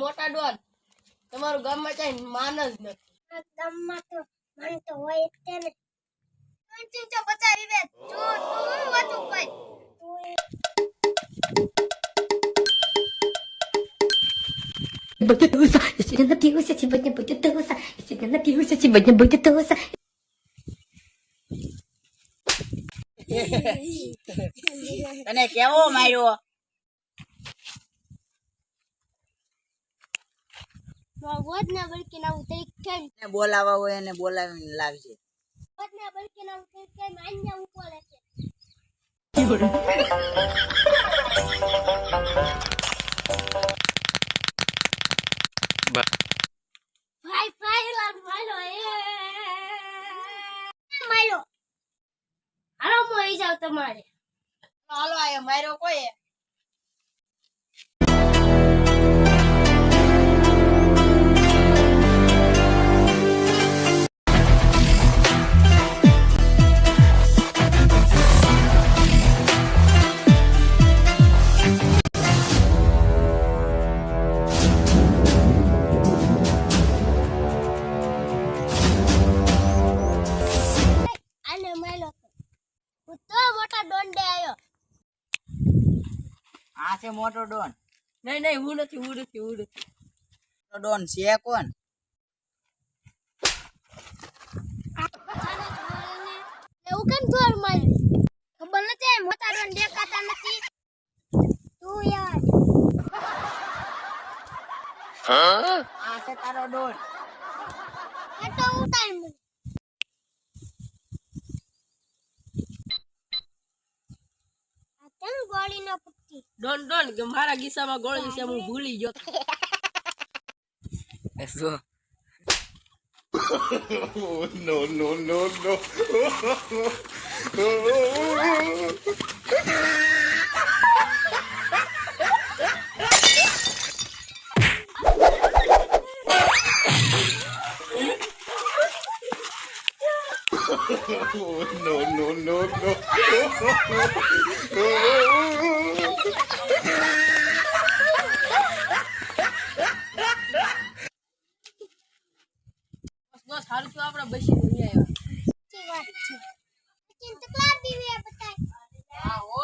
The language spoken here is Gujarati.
મોટા ડોન તમારું ગામમાં કઈ માન જ નથી ગામમાં તો મન તો હોય જ ને ચિંચો બચાવી બે જો તું વાતું કઈ Будет я сегодня напился, сегодня будет туса, я сегодня напился, сегодня будет туса. તને કેવો માર્યો વોજ ના બળકી ના ઉતરી કેમ એને બોલાવા હોય એને બોલાવીને લાવજે. વોજ ના બળકી ના ઉતરી કેમ આન્યા ઉપર છે. ભાઈ ભાઈ લાલ માલો એ માલો હાલો મોઈ જાવ તમારે. હાલો આયો માર્યો કોઈ મોટા ડે આવ્યો આ છે મોટો ડોન. નહીં નહીં હું નથી હું નથી હું નથી. મોટો ડોન છે કોણ? એવું કેમ દોર માર્યું ખબર નથી મોટા ડોન દેખાતા નથી. તું યાર. આ છે તારો ડોન. આ તો ઉતાર મને આ કેમ ગોળી ન ફૂટતી ડોન ડોન કે મારા ગીસામાં ગોળી છે હું ભૂલી ગયો શું no, no, no, no. no, no, no, no. તો સારું તો આપણે બસી દુનિયા આવ્યો. વાત છે? ચિંતકલા દીવી બતાય આવો